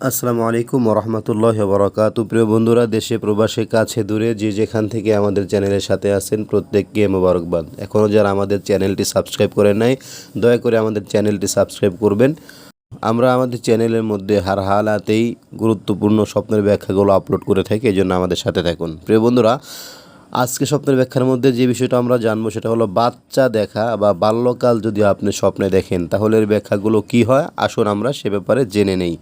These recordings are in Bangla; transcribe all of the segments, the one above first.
আসসালামু আলাইকুম রহমতুল্লাহ বরকাত প্রিয় বন্ধুরা, দেশে, প্রবাসে, কাছে, দূরে যে যেখান থেকে আমাদের চ্যানেলের সাথে আছেন, প্রত্যেককে মোবারকবাদ। এখনও যারা আমাদের চ্যানেলটি সাবস্ক্রাইব করে নাই, দয়া করে আমাদের চ্যানেলটি সাবস্ক্রাইব করবেন। আমরা আমাদের চ্যানেলের মধ্যে হার হালাতেই গুরুত্বপূর্ণ স্বপ্নের ব্যাখ্যাগুলো আপলোড করে থাকি এই জন্য আমাদের সাথে থাকুন। প্রিয় বন্ধুরা আজকে স্বপ্নের ব্যাখ্যার মধ্যে যে বিষয়টা আমরা জানব সেটা হলো বাচ্চা দেখা বা বাল্যকাল যদি আপনি স্বপ্নে দেখেন, তাহলে এর ব্যাখ্যাগুলো কি হয়? আসুন আমরা সে ব্যাপারে জেনে নেই।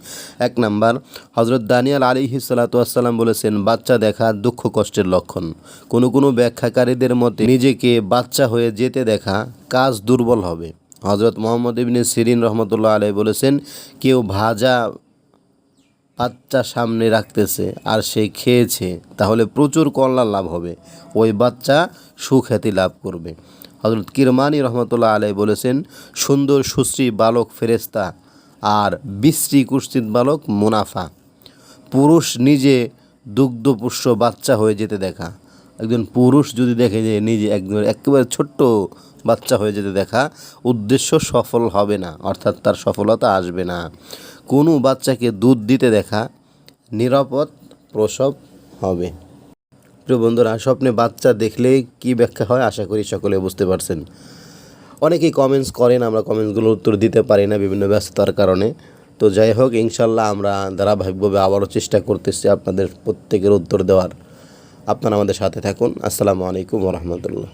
এক নাম্বার হজরত দানিয়াল আলী হিসালাতাম বলেছেন, বাচ্চা দেখা দুঃখ কষ্টের লক্ষণ। কোনো কোনো ব্যাখ্যাকারীদের মতে নিজেকে বাচ্চা হয়ে যেতে দেখা কাজ দুর্বল হবে। হজরত মোহাম্মদ ইবনে সিরিন রহমতুল্লাহ আলাই বলেছেন, কেউ ভাজা বাচ্চা সামনে রাখতেছে আর সে খেয়েছে, তাহলে প্রচুর কল্যাণ লাভ হবে। ওই বাচ্চা সুখ্যাতি লাভ করবে। হজরত কিরমানি রহমতুল্লাহ আলাই বলেছেন, সুন্দর, সুশ্রী বালক ফেরেস্তা আর বিশ্রী কুস্তিত বালক মুনাফা। পুরুষ নিজে দুগ্ধপুষ্য বাচ্চা হয়ে যেতে দেখা। একজন পুরুষ যদি দেখে যে নিজে একজন একেবারে ছোট্ট বাচ্চা হয়ে যেতে দেখা, উদ্দেশ্য সফল হবে না, অর্থাৎ তার সফলতা আসবে না। কোনো বাচ্চাকে দুধ দিতে দেখা নিরাপদ প্রসব হবে। প্রিয় বন্ধুরা, স্বপ্নে বাচ্চা দেখলে কি ব্যাখ্যা হয়? আশা করি সকলে বুঝতে পারছেন। অনেকেই কমেন্টস করেন, আমরা কমেন্টসগুলোর উত্তর দিতে পারি না বিভিন্ন ব্যস্ততার কারণে। তো যাই হোক, ইনশাল্লাহ আমরা ধারাবাহিকভাবে আবারও চেষ্টা করতেছি আপনাদের প্রত্যেকের উত্তর দেওয়ার। আপনারা আমাদের সাথে থাকুন। আসসালামু আলাইকুম রহমতুল্লাহ।